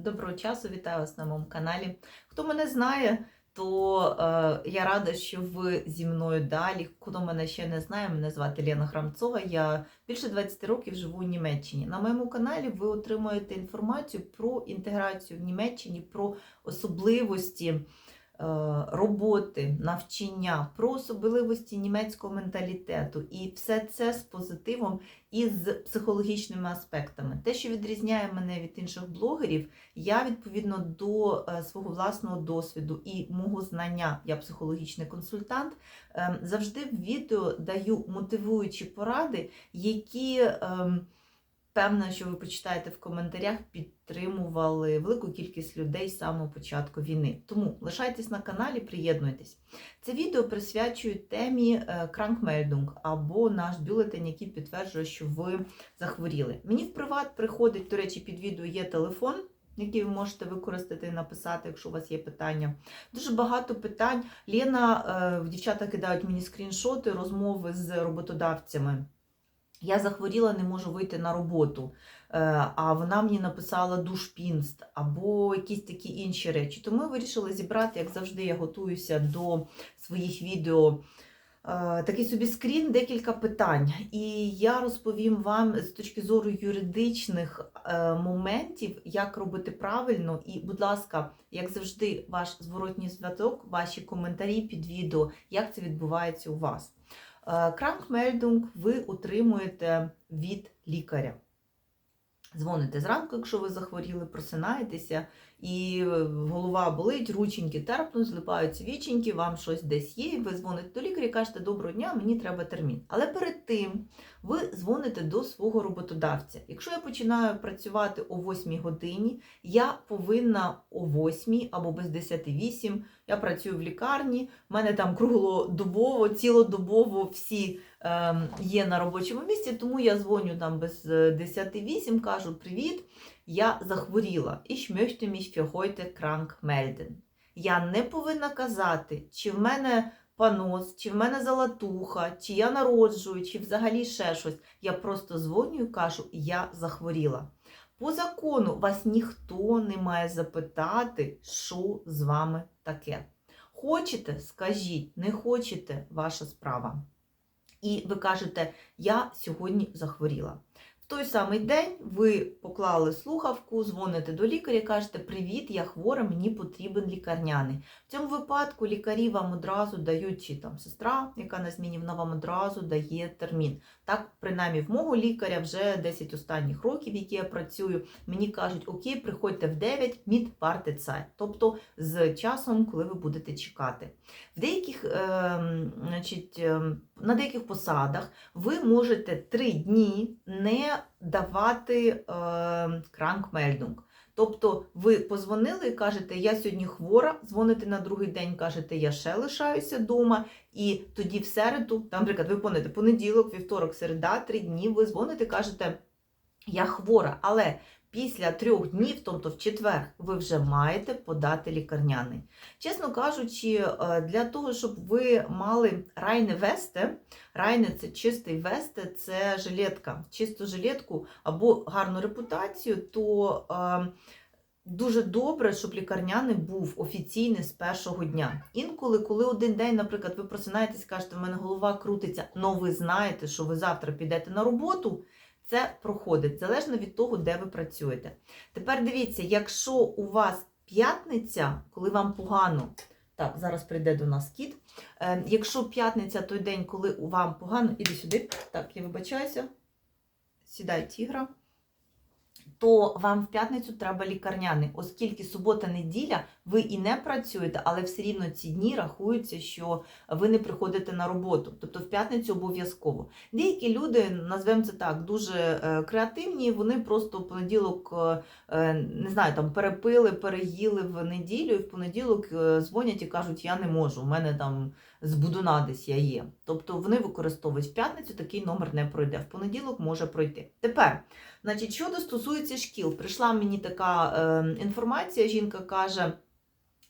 Доброго часу, вітаю вас на моєму каналі. Хто мене знає, то е, я рада, що ви зі мною далі. Хто мене ще не знає, мене звати Лена Храмцова. Я більше 20 років живу у Німеччині. На моєму каналі ви отримуєте інформацію про інтеграцію в Німеччині, про особливості роботи, навчання, про особливості німецького менталітету. І все це з позитивом і з психологічними аспектами. Те, що відрізняє мене від інших блогерів, я відповідно до е, свого власного досвіду і мого знання, я психологічний консультант, е, завжди в відео даю мотивуючі поради, які. Певна, що ви почитаєте в коментарях, підтримували велику кількість людей з самого початку війни. Тому лишайтесь на каналі, приєднуйтесь. Це відео присвячую темі е, Krankmeldung або наш бюлетень, який підтверджує, що ви захворіли. Мені в приват приходить, до речі, під відео є телефон. Який ви можете використати і написати, якщо у вас є питання. Дуже багато питань. Лена, е, дівчата кидають мені скріншоти, розмови з роботодавцями. Я захворіла, не можу вийти на роботу, е, а вона мені написала душпінст або якісь такі інші речі. Тому ми вирішили зібрати, як завжди, я готуюся до своїх відео. е, Такий собі скрін, декілька питань. І я розповім вам з точки зору юридичних е, моментів, як робити правильно. І, будь ласка, як завжди, ваш зворотній зв'язок, ваші коментарі під відео, як це відбувається у вас. Кранкмельдунг ви отримуєте від лікаря. Дзвоните зранку, якщо ви захворіли, просинаєтеся, і голова болить, рученьки терпнуть, злипаються віченьки, вам щось десь є, ви дзвоните до лікаря і кажете, доброго дня, мені треба термін. Але перед тим ви дзвоните до свого роботодавця. Якщо я починаю працювати о 8 годині, я повинна о 8 або без 10-8, я працюю в лікарні, в мене там круглодобово, цілодобово всі ем, є на робочому місці, тому я дзвоню там без 10-8, кажу привіт, я захворіла. Ich möchte mich für heute krank melden. Я не повинна казати, чи в мене панос, чи в мене залатуха, чи я народжую, чи взагалі ще щось. Я просто дзвоню і кажу, я захворіла. По закону вас ніхто не має запитати, що з вами таке. Хочете, скажіть, не хочете, ваша справа. І ви кажете, я сьогодні захворіла. Той самий день ви поклали слухавку, дзвоните до лікаря, кажете, привіт, я хвора, мені потрібен лікарняний. В цьому випадку лікарі вам одразу дають, чи там сестра, яка на зміні, вона вам одразу дає термін. Так, принаймні, в мого лікаря вже 10 останніх років, які я працюю, мені кажуть, окей, приходьте в 9, мід парти цай, тобто з часом, коли ви будете чекати. В деяких, е, значить, е, на деяких посадах ви можете 3 дні не давати е, кранкмельдунг. Тобто ви позвонили і кажете, я сьогодні хвора, дзвоните на другий день, кажете, я ще лишаюся вдома, і тоді в середу, наприклад, ви помните понеділок, вівторок, середа, три дні, ви дзвоните, кажете, я хвора, але після трьох днів, тобто в четвер, ви вже маєте подати лікарняний. Чесно кажучи, е, для того, щоб ви мали райне весте, райне це чистий весте, це жилетка, чисту жилетку або гарну репутацію, то е, дуже добре, щоб лікарняний був офіційний з першого дня. Інколи, коли один день, наприклад, ви просинаєтесь, кажете, в мене голова крутиться, але ви знаєте, що ви завтра підете на роботу. Це проходить залежно від того, де ви працюєте. Тепер дивіться, якщо у вас п'ятниця, коли вам погано, так, зараз прийде до нас кіт. Е, якщо п'ятниця той день, коли вам погано, іди сюди. Так, я вибачаюся. Сідай тігра. То вам в п'ятницю треба лікарняний, оскільки субота-неділя ви і не працюєте, але все рівно ці дні рахуються, що ви не приходите на роботу. Тобто в п'ятницю обов'язково. Деякі люди, назвемо це так, дуже е, креативні, вони просто в понеділок, е, е, не знаю, там перепили, переїли в неділю, і в понеділок дзвонять і кажуть, я не можу, у мене там з будуна десь я є. Тобто вони використовують в п'ятницю, такий номер не пройде. В понеділок може пройти. Тепер, значить, щодо стосується шкіл, прийшла мені така інформація, жінка каже.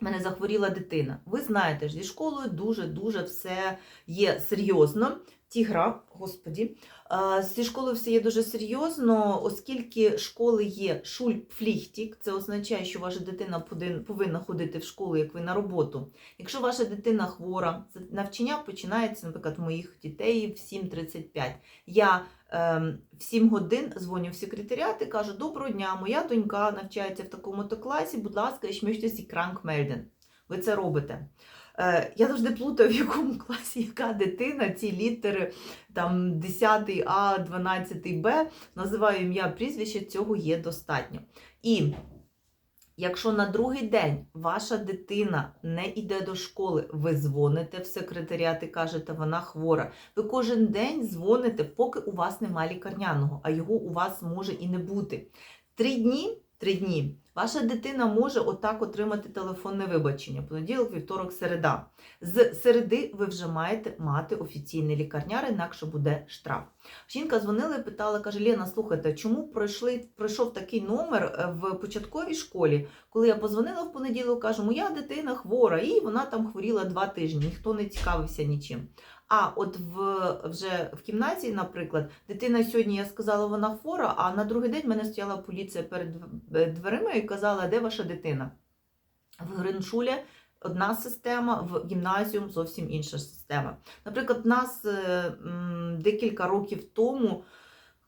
В мене захворіла дитина. Ви знаєте, ж, зі школою дуже-дуже все є серйозно. Тігра, господі, е, зі школою все є дуже серйозно, оскільки школи є шульпфліхтік, це означає, що ваша дитина повинна ходити в школу, як ви на роботу. Якщо ваша дитина хвора, навчання починається, наприклад, у моїх дітей в 7.35. Я ем, в 7 годин дзвоню в секретаріат і кажу: Доброго дня, моя донька навчається в такому-то класі, будь ласка, ich möchte Sie. Ви це робите. Е, Я завжди плутаю, в якому класі яка дитина, ці літери там 10 А, 12 Б, називаю ім'я, прізвище, цього є достатньо. І якщо на другий день ваша дитина не йде до школи, ви дзвоните в секретаріат і кажете, вона хвора. Ви кожен день дзвоните, поки у вас немає лікарняного, а його у вас може і не бути. Три дні, три дні. Ваша дитина може отак отримати телефонне вибачення. Понеділок, вівторок, середа. З середи ви вже маєте мати офіційний лікарняр, інакше буде штраф. Жінка дзвонила і питала, каже: Лена, слухайте, чому пройшли, пройшов такий номер е, в початковій школі? Коли я позвонила в понеділок, кажу, моя дитина хвора, і вона там хворіла два тижні, ніхто не цікавився нічим. А от в вже в кімнаті, наприклад, дитина сьогодні я сказала, вона хвора, а на другий день в мене стояла поліція перед дверима і казала, де ваша дитина? В Гриншулі одна система, в гімназіум зовсім інша система. Наприклад, у нас е, декілька років тому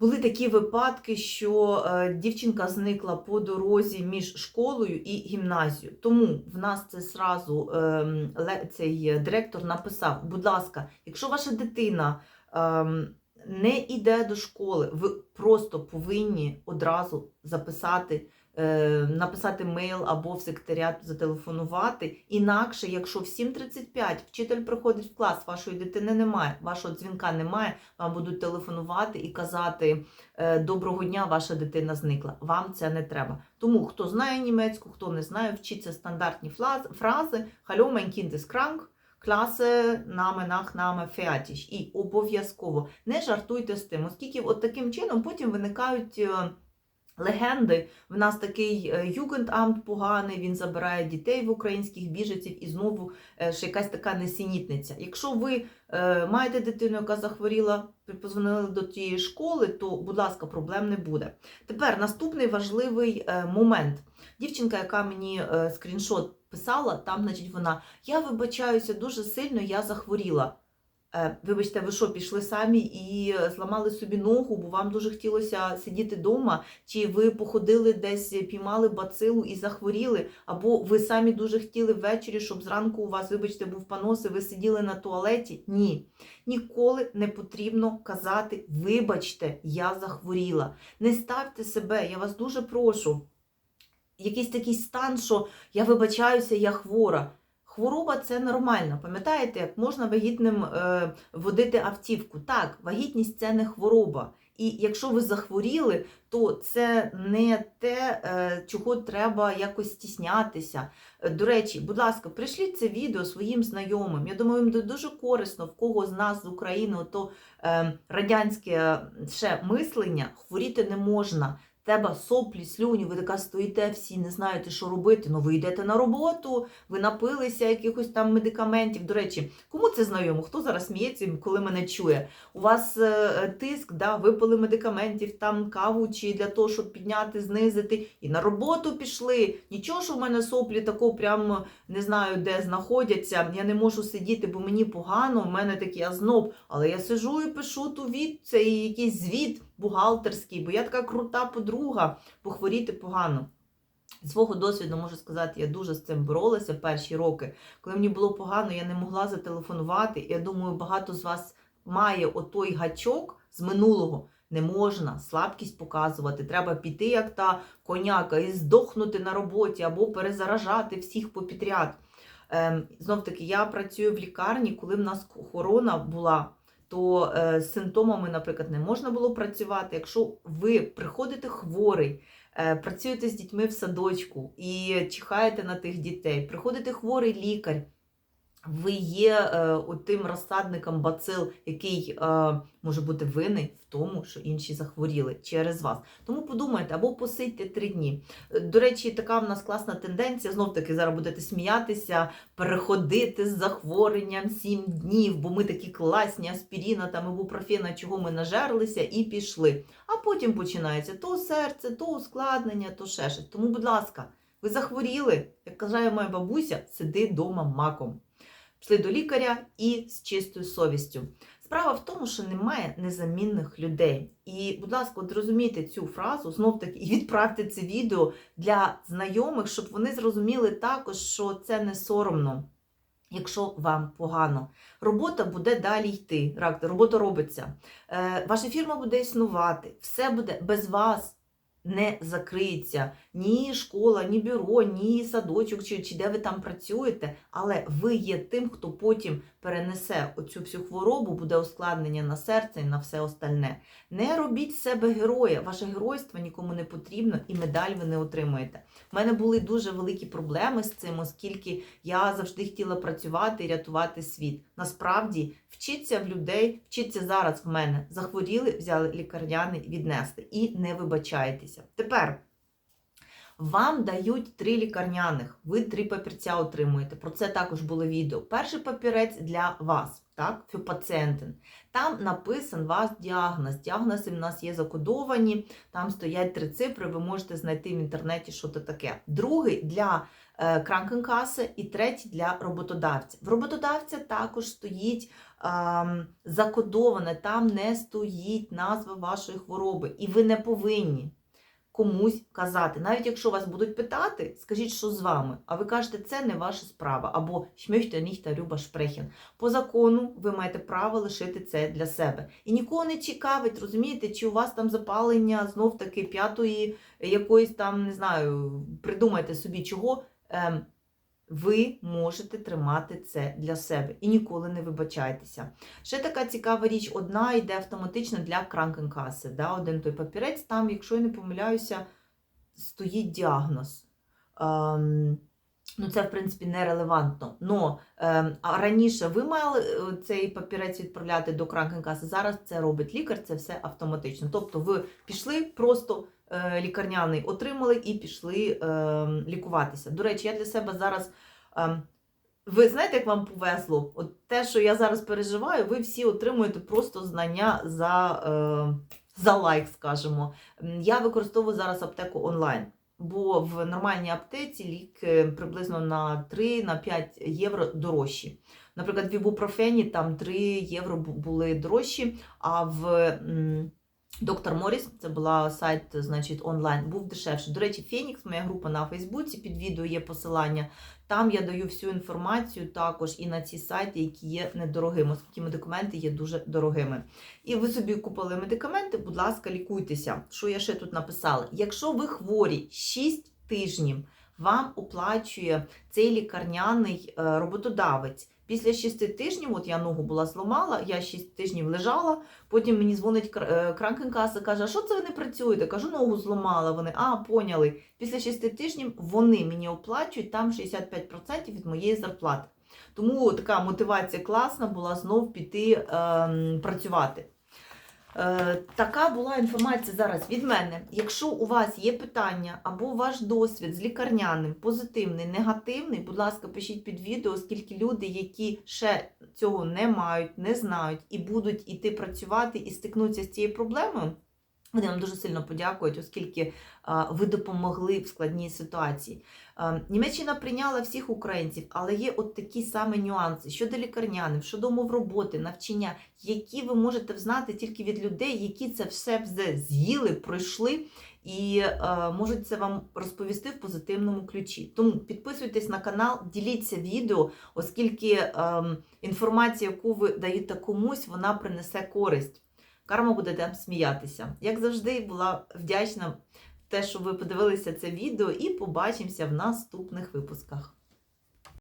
були такі випадки, що е, дівчинка зникла по дорозі між школою і гімназією. Тому в нас це зразу ем, цей директор написав: будь ласка, якщо ваша дитина ем, не йде до школи, ви просто повинні одразу записати. Е, Написати мейл або в секретаріат зателефонувати. Інакше, якщо в 7.35 вчитель приходить в клас, вашої дитини немає, вашого дзвінка немає, вам будуть телефонувати і казати е, Доброго дня, ваша дитина зникла. Вам це не треба. Тому хто знає німецьку, хто не знає, вчиться стандартні фрази Hallo, mein Kind ist krank, Класи нами, нах, нами, феатіш. І обов'язково не жартуйте з тим, оскільки от таким чином потім виникають е, легенди. В нас такий югендамт поганий, він забирає дітей в українських біженців і знову е, ще якась така несенітниця. Якщо ви е, маєте дитину, яка захворіла, позвонили до тієї школи, то, будь ласка, проблем не буде. Тепер наступний важливий е, момент. Дівчинка, яка мені скріншот писала, там, значить, вона: Я вибачаюся дуже сильно, я захворіла. Е, Вибачте, ви що, пішли самі і зламали собі ногу, бо вам дуже хотілося сидіти вдома, чи ви походили десь, піймали бацилу і захворіли, або ви самі дуже хотіли ввечері, щоб зранку у вас, вибачте, був понос, і ви сиділи на туалеті? Ні. Ніколи не потрібно казати, вибачте, я захворіла. Не ставте себе, я вас дуже прошу. Якийсь такий стан, що я вибачаюся, я хвора. Хвороба це нормально. Пам'ятаєте, як можна вагітним е, водити автівку? Так, вагітність це не хвороба. І якщо ви захворіли, то це не те, е, чого треба якось стіснятися. Е, До речі, будь ласка, прийшліть це відео своїм знайомим. Я думаю, їм дуже корисно, в кого з нас з України, то е, радянське ще мислення, хворіти не можна. Тебе соплі, слюні, ви така стоїте всі, не знаєте, що робити. Ну ви йдете на роботу, ви напилися якихось там медикаментів. До речі, кому це знайомо? Хто зараз сміється, коли мене чує? У вас е, тиск, да, випили медикаментів, там каву чи для того, щоб підняти, знизити, і на роботу пішли. Нічого, що в мене соплі тако прям не знаю, де знаходяться. Я не можу сидіти, бо мені погано, у мене такий озноб. Але я сижу і пишу ту від, цей якийсь звіт бухгалтерський, бо я така крута подруга, похворіти погано. Свого досвіду можу сказати, я дуже з цим боролася перші роки. Коли мені було погано, я не могла зателефонувати. Я думаю, багато з вас має отой гачок з минулого. Не можна слабкість показувати. Треба піти, як та коняка, і здохнути на роботі або перезаражати всіх попідряд. Ем, знов таки, я працюю в лікарні, коли в нас корона була то е, з симптомами, наприклад, не можна було працювати. Якщо ви приходите хворий, е, працюєте з дітьми в садочку і чихаєте на тих дітей, приходите хворий лікар. Ви є е, тим розсадником бацил, який е, може бути винний в тому, що інші захворіли через вас. Тому подумайте або посидьте три дні. Е, До речі, така в нас класна тенденція. Знов таки зараз будете сміятися, переходити з захворюванням сім днів, бо ми такі класні аспіріна там ібупрофена, чого ми нажерлися, і пішли. А потім починається то серце, то ускладнення, то ще щось. Тому, будь ласка, ви захворіли, як казала моя бабуся, сиди вдома маком. Пішли до лікаря і з чистою совістю. Справа в тому, що немає незамінних людей. І, будь ласка, от зрозумійте цю фразу, знов таки, і відправте це відео для знайомих, щоб вони зрозуміли також, що це не соромно, якщо вам погано. Робота буде далі йти. Робота робиться. Е, Ваша фірма буде існувати, все буде без вас. Не закриється ні школа, ні бюро, ні садочок, чи, чи де ви там працюєте, але ви є тим, хто потім перенесе оцю всю хворобу, буде ускладнення на серце і на все остальне. Не робіть себе героя. Ваше геройство нікому не потрібно і медаль ви не отримуєте. У мене були дуже великі проблеми з цим, оскільки я завжди хотіла працювати і рятувати світ. Насправді, вчіться в людей, вчіться зараз в мене. Захворіли, взяли лікарняний, віднесли і не вибачайтеся. Тепер. Вам дають три лікарняних, ви три папірця отримуєте. Про це також було відео. Перший папірець для вас, так, für Там написан ваш діагноз. Діагнози в нас є закодовані, там стоять три цифри, ви можете знайти в інтернеті, що це таке. Другий для е, кранкенкаси і третій для роботодавця. В роботодавця також стоїть ем, закодоване, там не стоїть назва вашої хвороби, і ви не повинні комусь казати. Навіть якщо вас будуть питати, скажіть, що з вами. А ви кажете, це не ваша справа. Або «Ich nicht darüber sprechen». По закону ви маєте право лишити це для себе. І нікого не цікавить, розумієте, чи у вас там запалення знов таки п'ятої якоїсь там, не знаю, придумайте собі чого. Ем, ви можете тримати це для себе і ніколи не вибачайтеся. Ще така цікава річ: одна йде автоматично для кранкенкаси. Да? Один той папірець, там, якщо я не помиляюся, стоїть діагноз. Ем, ну, це, в принципі, нерелевантно. Но а раніше ви мали е, цей папірець відправляти до кранкенкаси, зараз це робить лікар, це все автоматично. Тобто ви пішли просто. е, Лікарняний отримали і пішли ем, лікуватися. До речі, я для себе зараз Ем, Ви знаєте, як вам повезло? От те, що я зараз переживаю, ви всі отримуєте просто знання за, е, за лайк, скажімо. Я використовую зараз аптеку онлайн, бо в нормальній аптеці ліки приблизно на 3-5 євро дорожчі. Наприклад, в ібупрофені там 3 євро були дорожчі, а в. Доктор Моріс, це була сайт, значить, онлайн, був дешевше. До речі, Фенікс, моя група на Фейсбуці, під відео є посилання. Там я даю всю інформацію також і на ці сайти, які є недорогими, оскільки медикаменти є дуже дорогими. І ви собі купили медикаменти, будь ласка, лікуйтеся. Що я ще тут написала? Якщо ви хворі 6 тижнів, вам оплачує цей лікарняний е, роботодавець. Після 6 тижнів, от я ногу була зламала, я 6 тижнів лежала, потім мені дзвонить е, кранкенкаса, каже, а що це ви не працюєте? Кажу, ногу зламала. Вони, а, поняли. Після 6 тижнів вони мені оплачують там 65% від моєї зарплати. Тому така мотивація класна була знов піти е, працювати. Е, така була інформація зараз від мене. Якщо у вас є питання або ваш досвід з лікарняним, позитивний, негативний, будь ласка, пишіть під відео, оскільки люди, які ще цього не мають, не знають і будуть іти працювати і стикнуться з цією проблемою. Вони вам дуже сильно подякують, оскільки ви допомогли в складній ситуації. Німеччина прийняла всіх українців, але є от такі самі нюанси щодо лікарняних, щодо умов роботи, навчання, які ви можете взнати тільки від людей, які це все з'їли, пройшли і можуть це вам розповісти в позитивному ключі. Тому підписуйтесь на канал, діліться відео, оскільки е, інформація, яку ви даєте комусь, вона принесе користь. Карма буде там сміятися. Як завжди, була вдячна те, що ви подивилися це відео, і побачимося в наступних випусках.